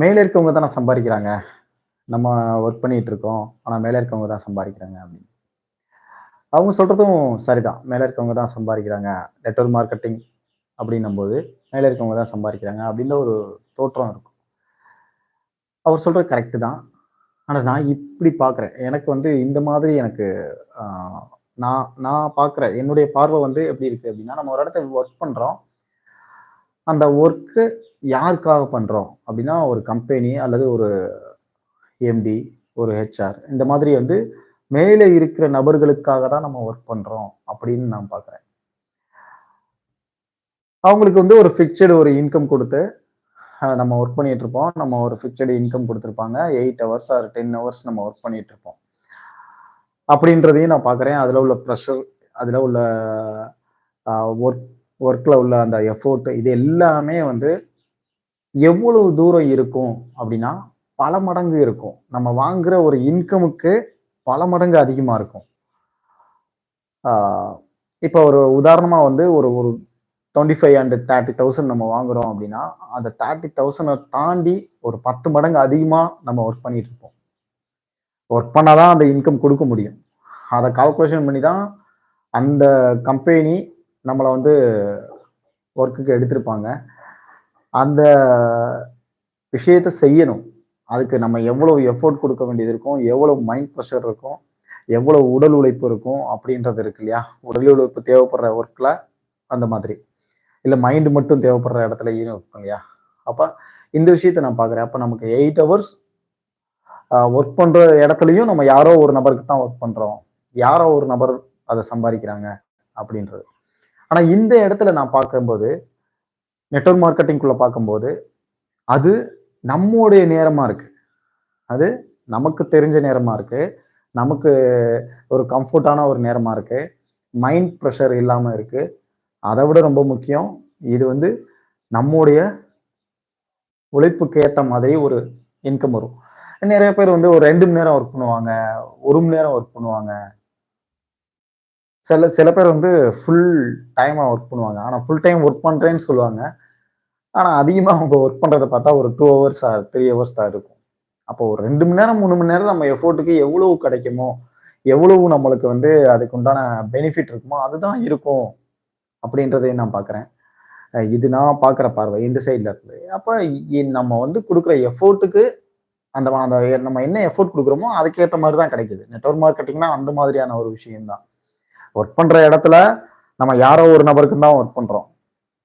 மேலே இருக்கவங்க தானே சம்பாதிக்கிறாங்க. நம்ம ஒர்க் பண்ணிட்டு இருக்கோம். ஆனால் மேலே இருக்கவங்க தான் சம்பாதிக்கிறாங்க அப்படின்னு. அவங்க சொல்கிறதும் சரிதான். மேலே இருக்கவங்க தான் சம்பாதிக்கிறாங்க. நெட்ஒர்க் மார்க்கெட்டிங் அப்படின்னும் போது மேலே இருக்கவங்க தான் சம்பாதிக்கிறாங்க அப்படின்ற ஒரு தோற்றம் இருக்கும். அவர் சொல்கிறது கரெக்டு தான். ஆனால் நான் இப்படி பார்க்குறேன். எனக்கு வந்து இந்த மாதிரி எனக்கு நான் நான் பார்க்குறேன். என்னுடைய பார்வை வந்து எப்படி இருக்குது அப்படின்னா நம்ம ஒரு இடத்த ஒர்க் பண்ணுறோம் அந்த ஒர்க்கு யாருக்காக பண்ணுறோம் அப்படின்னா ஒரு கம்பெனி அல்லது ஒரு எம்டி ஒரு ஹெச்ஆர் இந்த மாதிரி வந்து மேலே இருக்கிற நபர்களுக்காக தான் நம்ம ஒர்க் பண்ணுறோம் அப்படின்னு நான் பார்க்குறேன். அவங்களுக்கு வந்து ஒரு ஃபிக்சடு ஒரு இன்கம் கொடுத்து நம்ம ஒர்க் பண்ணிட்டு இருப்போம். நம்ம ஒரு ஃபிக்சடு இன்கம் கொடுத்துருப்பாங்க. Eight hours or ten hours நம்ம ஒர்க் பண்ணிட்டு இருப்போம். அப்படின்றதையும் நான் பார்க்குறேன். அதில் உள்ள ப்ரெஷர் அதில் உள்ள ஒர்க் ஒர்க்கில் உள்ள அந்த எஃபோர்ட் இது எல்லாமே வந்து எவ்வளவு தூரம் இருக்கும் அப்படின்னா பல மடங்கு இருக்கும். நம்ம வாங்குற ஒரு இன்கமுக்கு பல மடங்கு அதிகமாக இருக்கும். இப்போ ஒரு உதாரணமாக வந்து ஒரு ஒரு twenty five and thirty thousand நம்ம வாங்குறோம் அப்படின்னா அந்த தேர்ட்டி தௌசண்டை தாண்டி ஒரு பத்து மடங்கு அதிகமாக நம்ம ஒர்க் பண்ணிட்டு இருப்போம். ஒர்க் பண்ணாதான் அந்த இன்கம் கொடுக்க முடியும். அதை கால்குலேஷன் பண்ணி தான் அந்த கம்பெனி நம்மளை வந்து ஒர்க்குக்கு எடுத்திருப்பாங்க. அந்த விஷயத்தை செய்யணும். அதுக்கு நம்ம எவ்வளவு எஃபோர்ட் கொடுக்க வேண்டியது இருக்கும் எவ்வளவு மைண்ட் ப்ரெஷர் இருக்கும் எவ்வளவு உடல் உழைப்பு இருக்கும் அப்படின்றது இருக்கு இல்லையா? உடல் உழைப்பு தேவைப்படுற ஒர்க்கில் அந்த மாதிரி. இல்லை மைண்டு மட்டும் தேவைப்படுற இடத்துல இருக்கும் இல்லையா? அப்போ இந்த விஷயத்த நான் பார்க்குறேன் அப்போ நமக்கு எயிட் ஹவர்ஸ் ஒர்க் பண்ணுற இடத்துலையும் நம்ம யாரோ ஒரு நபருக்கு தான் ஒர்க் பண்ணுறோம் யாரோ ஒரு நபர் அதை சம்பாதிக்கிறாங்க அப்படின்றது. ஆனால் இந்த இடத்துல நான் பார்க்கும்போது நெட்ஒர்க் மார்க்கெட்டிங்குள்ளே பார்க்கும்போது அது நம்முடைய நேரமாக இருக்கு. அது நமக்கு தெரிஞ்ச நேரமாக இருக்கு. நமக்கு ஒரு கம்ஃபர்டான ஒரு நேரமாக இருக்கு. மைண்ட் ப்ரெஷர் இல்லாமல் இருக்கு. அதை விட ரொம்ப முக்கியம் இது வந்து நம்முடைய உழைப்புக்கு ஏற்ற மாதிரி ஒரு இன்கம் வரும். நிறைய பேர் வந்து ஒரு ரெண்டு மணி நேரம் ஒர்க் பண்ணுவாங்க ஒரு மணி நேரம் ஒர்க் பண்ணுவாங்க. சில சில பேர் வந்து ஃபுல் டைமாக ஒர்க் பண்ணுவாங்க. ஆனால் ஃபுல் டைம் ஒர்க் பண்ணுறேன்னு சொல்லுவாங்க. ஆனால் அதிகமாக அவங்க ஒர்க் பண்ணுறத பார்த்தா ஒரு two hours or three hours தான் இருக்கும். அப்போ ஒரு ரெண்டு மணி நேரம் மூணு மணி நேரம் நம்ம எஃபோர்ட்டுக்கு எவ்வளவு கிடைக்குமோ எவ்வளவு நம்மளுக்கு வந்து அதுக்கு உண்டான பெனிஃபிட் இருக்குமோ அதுதான் இருக்கும் அப்படின்றதையும் நான் பார்க்குறேன். இது நான் பார்க்குற பார்வை இந்த சைடில் இருக்குது அப்போ நம்ம வந்து கொடுக்குற எஃபோர்ட்டுக்கு அந்த அந்த நம்ம என்ன எஃபோர்ட் கொடுக்குறோமோ அதுக்கேற்ற மாதிரி தான் கிடைக்குது. நெட்ஒர்க் மார்க்கெட்டிங்னா அந்த மாதிரியான ஒரு விஷயம்தான். ஒர்க் பண்ணுற இடத்துல நம்ம யாரோ ஒரு நபருக்கு தான் ஒர்க் பண்ணுறோம்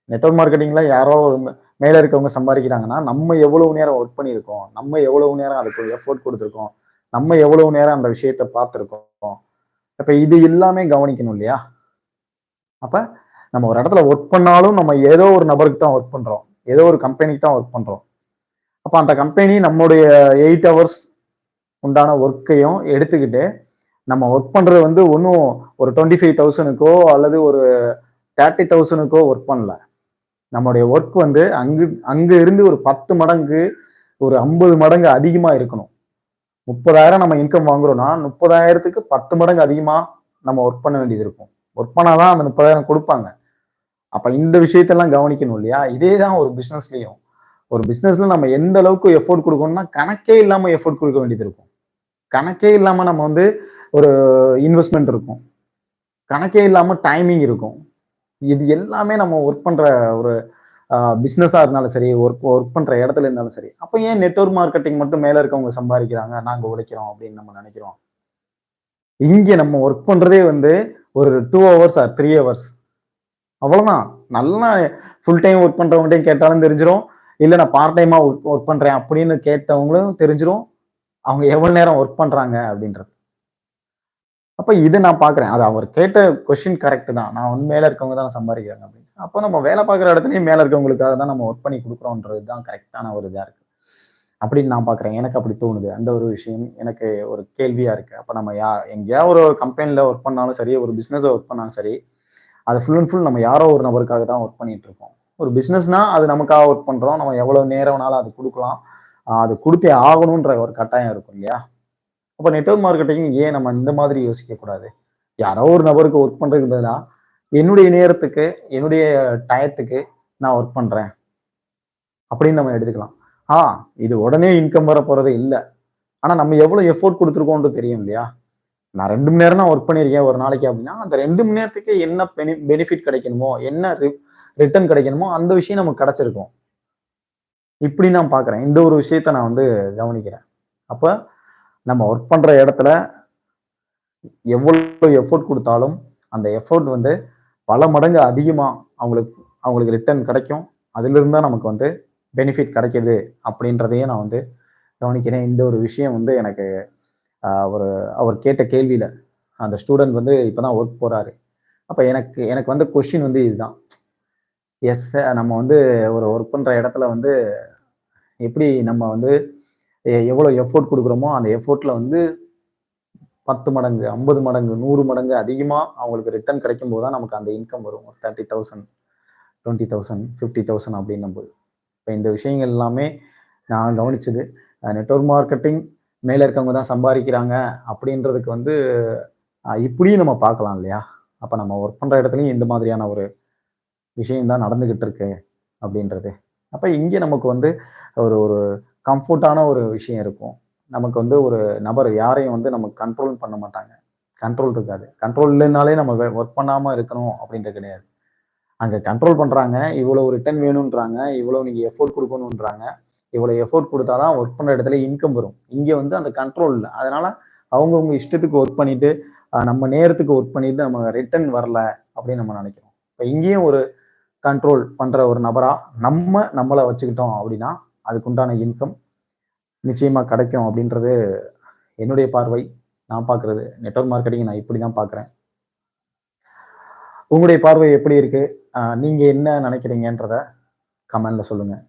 நெட்ஒர்க் மார்க்கெட்டிங்கில் யாரோ ஒரு மேலே இருக்கவங்க சம்பாதிக்கிறாங்கன்னா நம்ம எவ்வளவு நேரம் ஒர்க் பண்ணியிருக்கோம் நம்ம எவ்வளவு நேரம் அதுக்கு எஃபோர்ட் கொடுத்துருக்கோம் நம்ம எவ்வளவு நேரம் அந்த விஷயத்த பார்த்துருக்கோம். இப்போ இது எல்லாமே கவனிக்கணும் இல்லையா? அப்போ நம்ம ஒரு இடத்துல ஒர்க் பண்ணாலும் நம்ம ஏதோ ஒரு நபருக்கு தான் ஒர்க் பண்ணுறோம் ஏதோ ஒரு கம்பெனிக்கு தான் ஒர்க் பண்ணுறோம் அப்போ அந்த கம்பெனி நம்மளுடைய எயிட் ஹவர்ஸ் உண்டான ஒர்க்கையும் எடுத்துக்கிட்டு நம்ம ஒர்க் பண்றது வந்து ஒன்றும் ஒரு டுவெண்ட்டி ஃபைவ் தௌசண்ட்க்கோ அல்லது ஒரு தேர்ட்டி தௌசண்ட்க்கோ ஒர்க் பண்ணல. நம்மளுடைய ஒர்க் வந்து அங்கு அங்கே இருந்து ஒரு பத்து மடங்கு ஒரு ஐம்பது மடங்கு அதிகமாக இருக்கணும். முப்பதாயிரம் நம்ம இன்கம் வாங்குறோம்னா முப்பதாயிரத்துக்கு பத்து மடங்கு அதிகமாக நம்ம ஒர்க் பண்ண வேண்டியது இருக்கும். ஒர்க் பண்ணாதான் அந்த முப்பதாயிரம் கொடுப்பாங்க. அப்போ இந்த விஷயத்தெல்லாம் கவனிக்கணும் இல்லையா? இதே தான் ஒரு பிஸ்னஸ்லையும் ஒரு பிசினஸ்ல நம்ம எந்த அளவுக்கு எஃபோர்ட் கொடுக்கணும்னா கணக்கே இல்லாமல் எஃபோர்ட் கொடுக்க வேண்டியது இருக்கும். கணக்கே இல்லாமல் நம்ம வந்து ஒரு இன்வெஸ்ட்மெண்ட் இருக்கும். கணக்கே இல்லாமல் டைமிங் இருக்கும். இது எல்லாமே நம்ம ஒர்க் பண்ணுற ஒரு பிஸ்னஸாக இருந்தாலும் சரி ஒர்க் ஒர்க் பண்ணுற இடத்துல இருந்தாலும் சரி அப்போ ஏன் நெட்ஒர்க் மார்க்கெட்டிங் மட்டும் மேலே இருக்கவங்க சம்பாதிக்கிறாங்க நாங்கள் உழைக்கிறோம் அப்படின்னு நம்ம நினைக்கிறோம்? இங்கே நம்ம ஒர்க் பண்ணுறதே வந்து ஒரு two hours or three hours அவ்வளோதான் நல்லா ஃபுல் டைம் ஒர்க் பண்ணுறவங்ககிட்டையும் கேட்டாலும் தெரிஞ்சிடும் இல்லை நான் பார்ட் டைமாக ஒர்க் ஒர்க் பண்ணுறேன் அப்படின்னு கேட்டவங்களும் தெரிஞ்சிடும் அவங்க எவ்வளோ நேரம் ஒர்க் பண்ணுறாங்க அப்படின்றது. அப்போ இது நான் பார்க்குறேன் அது அவர் கேட்ட கொஷின் கரெக்ட் தான். நான் வந்து மேலே இருக்கவங்க தான் சம்பாதிக்கிறாங்க அப்படின்னு அப்போ நம்ம வேலை பார்க்குற இடத்துலையும் மேலே இருக்கவங்களுக்காக தான் நம்ம ஒர்க் பண்ணி கொடுக்குறோன்றது தான் கரெக்டான ஒரு இதாக இருக்குது அப்படின்னு நான் பார்க்குறேன் எனக்கு அப்படி தோணுது. அந்த ஒரு விஷயம் எனக்கு ஒரு கேள்வியாக இருக்குது அப்போ நம்ம யா எங்கேயா ஒரு கம்பெனியில் ஒர்க் பண்ணாலும் சரி ஒரு பிஸ்னஸை ஒர்க் பண்ணாலும் சரி அது ஃபுல் அண்ட் ஃபுல் நம்ம யாரோ ஒரு நபருக்காக தான் ஒர்க் பண்ணிட்டு இருக்கோம். ஒரு பிஸ்னஸ்னால் அது நமக்காக ஒர்க் பண்ணுறோம் நம்ம எவ்வளோ நேரம் வேணாலும் அது கொடுக்கலாம். அது கொடுத்தே ஆகணுன்ற ஒரு கட்டாயம் இருக்கும் இல்லையா? அப்போ நெட்ஒர்க் மார்க்கெட்டிங் ஏன் நம்ம இந்த மாதிரி யோசிக்கக்கூடாது யாரோ ஒரு நபருக்கு ஒர்க் பண்ணுறதுக்கு பதிலாக என்னுடைய நேரத்துக்கு என்னுடைய டயத்துக்கு நான் ஒர்க் பண்ணுறேன் அப்படின்னு நம்ம எடுத்துக்கலாம் ஆ இது உடனே இன்கம் வர போகிறது இல்லை ஆனால் நம்ம எவ்வளோ எஃபோர்ட் கொடுத்துருக்கோன்ட்டு தெரியும் இல்லையா? நான் ரெண்டு மணி நேரம் நான் ஒர்க் பண்ணியிருக்கேன் ஒரு நாளைக்கு அப்படின்னா, அந்த ரெண்டு மணி நேரத்துக்கு என்ன பெனி பெனிஃபிட் கிடைக்கணுமோ, என்ன ரி ரிட்டர்ன் கிடைக்கணுமோ, அந்த விஷயம் நமக்கு கிடைச்சிருக்கும். இப்படி நான் பார்க்குறேன். இந்த ஒரு விஷயத்த நான் வந்து கவனிக்கிறேன். அப்போ நம்ம ஒர்க் பண்ணுற இடத்துல எவ்வளோ எஃபோர்ட் கொடுத்தாலும் அந்த எஃபோர்ட் வந்து பல மடங்கு அதிகமாக அவங்களுக்கு அவங்களுக்கு ரிட்டர்ன் கிடைக்கும். அதிலிருந்து தான் நமக்கு வந்து பெனிஃபிட் கிடைக்கிது அப்படின்றதையும் நான் வந்து கவனிக்கிறேன். இந்த ஒரு விஷயம் வந்து எனக்கு அவர் அவர் கேட்ட கேள்வியில் அந்த ஸ்டூடெண்ட் வந்து இப்போ தான் ஒர்க் போகிறாரு அப்போ எனக்கு எனக்கு வந்த கொஷின் வந்து இதுதான். எஸ் நம்ம வந்து ஒரு ஒர்க் பண்ணுற இடத்துல வந்து எப்படி நம்ம வந்து எவ்வளோ எஃபோர்ட் கொடுக்குறோமோ அந்த எஃபோர்ட்ல வந்து 10 மடங்கு, 50 மடங்கு, நூறு மடங்கு அதிகமாக அவங்களுக்கு ரிட்டர்ன் கிடைக்கும்போது தான் நமக்கு அந்த இன்கம் வரும். ஒரு thirty thousand twenty thousand fifty thousand அப்படின்னும் போது இப்போ இந்த விஷயங்கள் எல்லாமே நான் கவனிச்சது. நெட்ஒர்க் நெட்வொர்க் மார்க்கெட்டிங் மேலே இருக்கவங்க தான் சம்பாதிக்கிறாங்க அப்படின்றதுக்கு வந்து இப்படியும் நம்ம பார்க்கலாம் இல்லையா? அப்போ நம்ம ஒர்க் பண்ணுற இடத்துலையும் இந்த மாதிரியான ஒரு விஷயம் தான் இருக்கு அப்படின்றது. அப்போ இங்கே நமக்கு வந்து ஒரு ஒரு கம்ஃபோர்ட்டான ஒரு விஷயம் இருக்கும். நமக்கு வந்து ஒரு நபர் யாரையும் வந்து நமக்கு கண்ட்ரோல் பண்ண மாட்டாங்க. கண்ட்ரோல் இருக்காது. கண்ட்ரோல் இல்லைனாலே நம்ம ஒர்க் பண்ணாமல் இருக்கணும் அப்படின்றது கிடையாது. அங்கே கண்ட்ரோல் பண்ணுறாங்க இவ்வளோ ரிட்டர்ன் வேணுன்றாங்க இவ்வளோ நீங்கள் எஃபோர்ட் கொடுக்கணுன்றாங்க இவ்வளோ எஃபோர்ட் கொடுத்தா தான் ஒர்க் பண்ணுற இடத்துல இன்கம் வரும். இங்கே வந்து அந்த கண்ட்ரோல் இல்லை அதனால் அவங்கவுங்க இஷ்டத்துக்கு ஒர்க் பண்ணிட்டு, நம்ம நேரத்துக்கு ஒர்க் பண்ணிட்டு நம்ம ரிட்டர்ன் வரல அப்படின்னு நம்ம நினைக்கிறோம். இப்போ இங்கேயும் ஒரு கண்ட்ரோல் பண்ணுற ஒரு நபராக நம்ம நம்மளை வச்சுக்கிட்டோம் அப்படின்னா, அதுக்குண்டான இன்கம் நிச்சயமாக கிடைக்கும் அப்படின்றது என்னுடைய பார்வை. நான் பார்க்குறது நெட்வொர்க் மார்க்கெட்டிங் நான் இப்படி தான் பார்க்குறேன். உங்களுடைய பார்வை எப்படி இருக்குது நீங்கள் என்ன நினைக்கிறீங்கன்றத கமெண்டில் சொல்லுங்கள்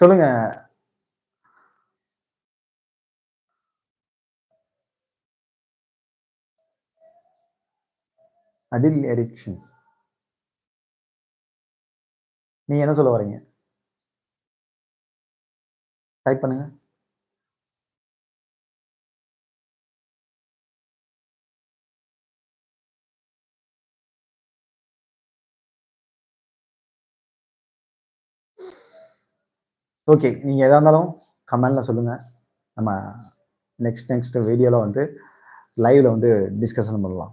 சொல்லுங்க. அடில் எரிக்ஷன் நீங்கள் என்ன சொல்ல வர்றீங்க? டைப் பண்ணுங்க. ஓகே. நீங்கள் எதாக இருந்தாலும் கமெண்டில் சொல்லுங்கள் நம்ம நெக்ஸ்ட் நெக்ஸ்ட் வீடியோவில் வந்து லைவில் வந்து டிஸ்கஷன் பண்ணலாம்.